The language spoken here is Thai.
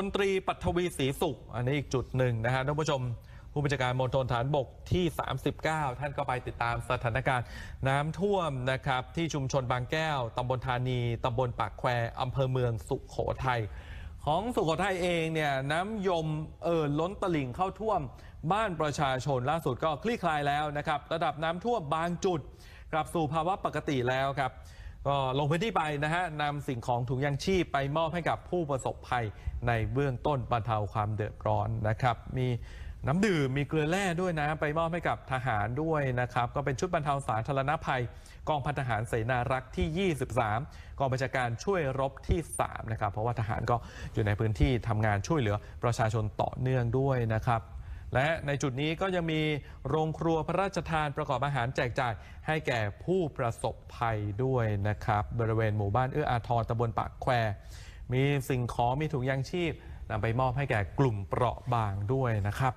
พลตรีปัทวีศรีสุข อันนี้อีกจุดหนึ่งนะฮะท่านผู้ชม ผู้บัญชาการมณฑลฐานบกที่ 39 ท่านก็ไปติดตามสถานการณ์ น้ำท่วมนะครับ ที่ชุมชนบางแก้วตำบลธานีตำบลปากแควอำเภอเมืองสุขโขทัยของสุโขทัยเองเนี่ยน้ำยมเอ่อล้นตลิ่งเข้าท่วม บ้านประชาชนล่าสุดก็คลี่คลายแล้วนะครับ ระดับน้ำท่วมบางจุด กลับสู่ภาวะปกติแล้วครับ ก็ลงพื้นที่ไปนะฮะนำสิ่งของถุงยังชีพไปมอบให้กับผู้ประสบภัยในเบื้องต้นบรรเทาความเดือดร้อนนะครับ มีน้ำดื่มมีเกลือแร่ด้วยนะ ไปมอบให้กับทหารด้วยนะครับ ก็เป็นชุดบรรเทาสาธารณภัย กองพันทหารเสนารักษ์ที่ 23 กองบัญชาการช่วยรบที่ 3 นะครับ เพราะว่าทหารก็อยู่ในพื้นที่ทำงานช่วยเหลือประชาชนต่อเนื่องด้วยนะครับ และในจุดนี้ก็ยังมีโรงครัวพระราชทานประกอบอาหารแจกจ่ายให้แก่ผู้ประสบภัยด้วยนะครับ บริเวณหมู่บ้านเอื้ออาทรตำบลปากแคว มีสิ่งของมีถุงยางชีพนำไปมอบให้แก่กลุ่มเปราะบางด้วยนะครับ